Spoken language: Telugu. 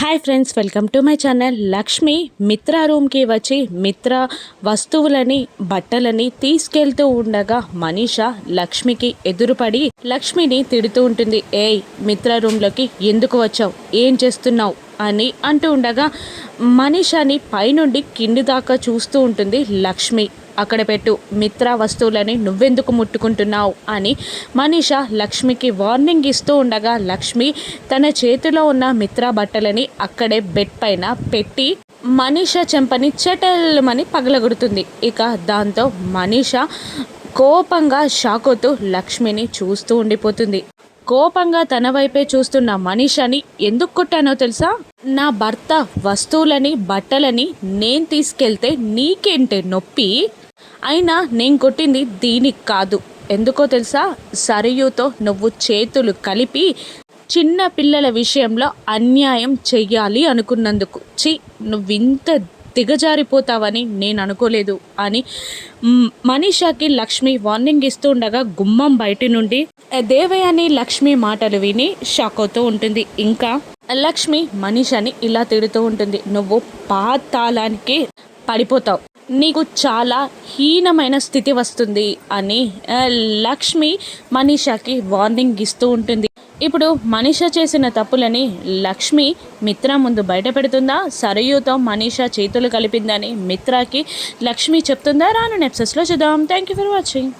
Hi friends welcome to my channel Lakshmi Mitra రూమ్కి వచ్చి మిత్ర వస్తువులని బట్టలని తీసుకెళ్తూ ఉండగా మనీష లక్ష్మికి ఎదురుపడి లక్ష్మిని తిడుతూ ఉంటుంది. ఏయ్ మిత్ర రూమ్లోకి ఎందుకు వచ్చావు? ఏం చేస్తున్నావు? అని అంటూ ఉండగా మనీషాని పైనుండి కింది దాకా చూస్తూ ఉంటుంది లక్ష్మి. అక్కడ పెట్టు మిత్ర వస్తువులని నువ్వెందుకు ముట్టుకుంటున్నావు అని మనీష లక్ష్మికి వార్నింగ్ ఇస్తూ ఉండగా లక్ష్మి తన చేతిలో ఉన్న మిత్ర బట్టలని అక్కడే బెడ్ పైన పెట్టి మనీష చెంపని చెటల్మని పగలగొడుతుంది. ఇక దాంతో మనీష కోపంగా షాకోతూ లక్ష్మిని చూస్తూ ఉండిపోతుంది. కోపంగా తన వైపే చూస్తున్న మనీషని ఎందుకు కొట్టానో తెలుసా? నా భర్త వస్తువులని బట్టలని నేను తీసుకెళ్తే నీకేంటే నొప్పి? అయినా నేను కొట్టింది దీనికి కాదు. ఎందుకో తెలుసా? సరయుతో నువ్వు చేతులు కలిపి చిన్న పిల్లల విషయంలో అన్యాయం చెయ్యాలి అనుకున్నందుకు. చి నువ్వింత దిగజారిపోతావని నేను అనుకోలేదు అని మనీషాకి లక్ష్మి వార్నింగ్ ఇస్తూ ఉండగా గుమ్మం బయటి నుండి దేవయాని లక్ష్మి మాటలు విని షాక్ అవుతూ ఉంటుంది. ఇంకా లక్ష్మి మనీషాని ఇలా తిడుతూ ఉంటుంది. నువ్వు పాతాళానికి పడిపోతావు. నీకు చాలా హీనమైన స్థితి వస్తుంది అని లక్ష్మి మనీషాకి వార్నింగ్ ఇస్తూ ఉంటుంది. ఇప్పుడు మనీష చేసిన తప్పులని లక్ష్మి మిత్ర ముందు బయట పెడుతుందా సరయుతో మనీష చేతులు కలిపిందని మిత్రాకి లక్ష్మి చెప్తుందా? రాను నెప్సెస్లో చూద్దాం. Thank you for watching